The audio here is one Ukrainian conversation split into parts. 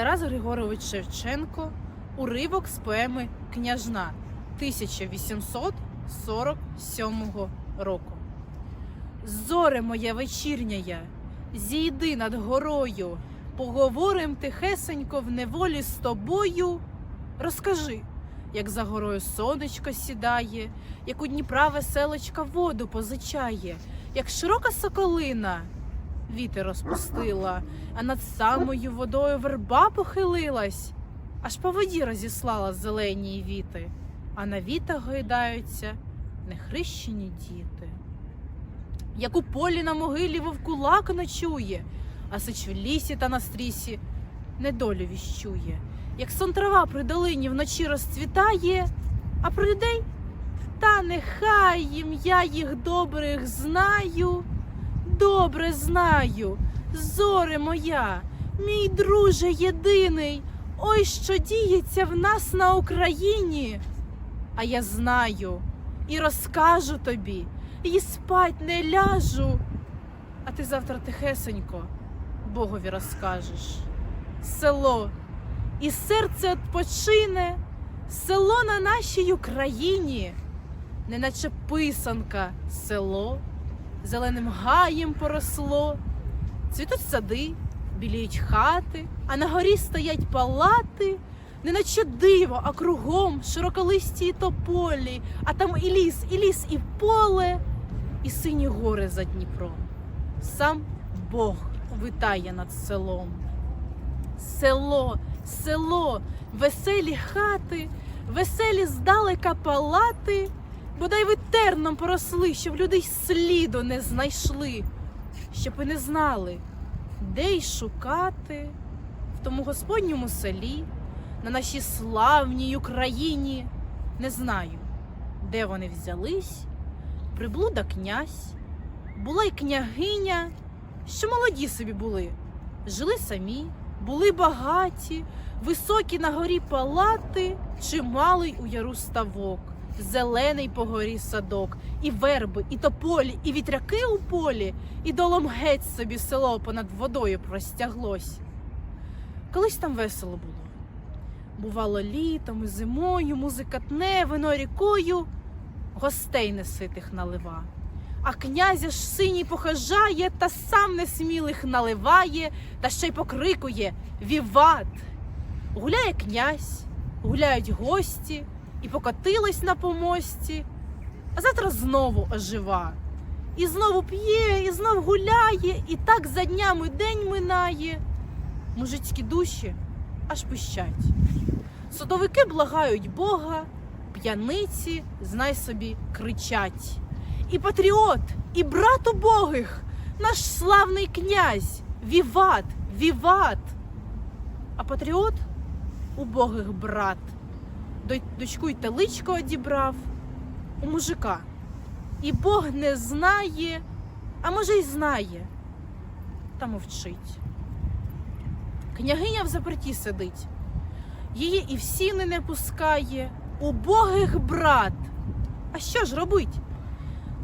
Тарас Григорович Шевченко, уривок з поеми Княжна 1847 року. Зоре моя вечірняя, зійди над горою, поговорим тихесенько в неволі з тобою. Розкажи, як за горою сонечко сідає, як у Дніпра веселочка воду позичає, як широка соколина вітер розпустила, а над самою водою верба похилилась, аж по воді розіслала зелені віти, а на вітах гойдаються нехрещені діти. Як у полі на могилі вовкулак ночує, а сич в лісі та на стрісі недолю віщує, як сон трава при долині вночі розцвітає, а про людей та нехай їм я їх добрих знаю, добре знаю, зоре моя, мій друже єдиний, ой, що діється в нас на Україні. А я знаю і розкажу тобі, і спать не ляжу. А ти завтра тихесенько Богові розкажеш. Село, і серце відпочине, село на нашій Україні, неначе писанка, село, зеленим гаєм поросло, цвітуть сади, біліють хати, а на горі стоять палати, неначе диво, а кругом широколисті й тополі, а там і ліс, і ліс, і поле, і сині гори за Дніпром. Сам Бог витає над селом. Село, село, веселі хати, веселі здалека палати, бодай ви терном поросли, щоб люди й сліду не знайшли, щоб і не знали, де й шукати в тому господньому селі, на нашій славній Україні. Не знаю, де вони взялись, приблуда князь, була й княгиня, що молоді собі були, жили самі, були багаті, високі на горі палати, чималий у яру ставок, зелений по горі садок, і верби, і тополі, і вітряки у полі, і долом геть собі село понад водою простяглось. Колись там весело було. Бувало літом і зимою, музика тне, вино рікою, гостей неситих налива. А князя ж синій похажає, та сам несмілих наливає, та ще й покрикує Віват! Гуляє князь, гуляють гості, і покотилась на помості, а завтра знову ожива. І знову п'є, і знов гуляє, і так за днями день минає. Мужицькі душі аж пищать. Судовики благають Бога, п'яниці, знай собі, кричать. І патріот, і брат убогих, наш славний князь, Віват, Віват. А патріот убогих брат, дочку й теличко одібрав у мужика. І Бог не знає, а може й знає, та мовчить. Княгиня в заперті сидить, її і в сіни не пускає, убогих брат. А що ж робить?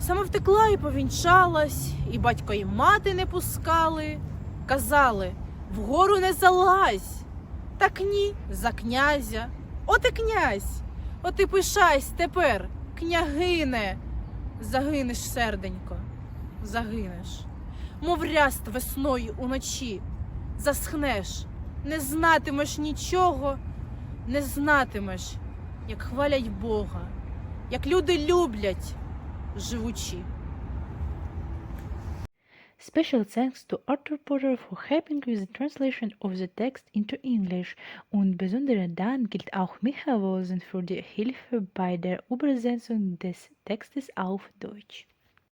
Саме втекла і повінчалась, і батько і мати не пускали. Казали, вгору не залазь. Так ні, за князя. От і князь, от і пишайсь тепер, княгине. Загинеш, серденько, загинеш. Мов ряст весною уночі, засхнеш, не знатимеш нічого, не знатимеш, як хвалять Бога, як люди люблять живучі. Special thanks to Arthur Potter for helping with the translation of the text into English und besonderer Dank gilt auch Micha Wosen für die Hilfe bei der Übersetzung des Textes auf Deutsch.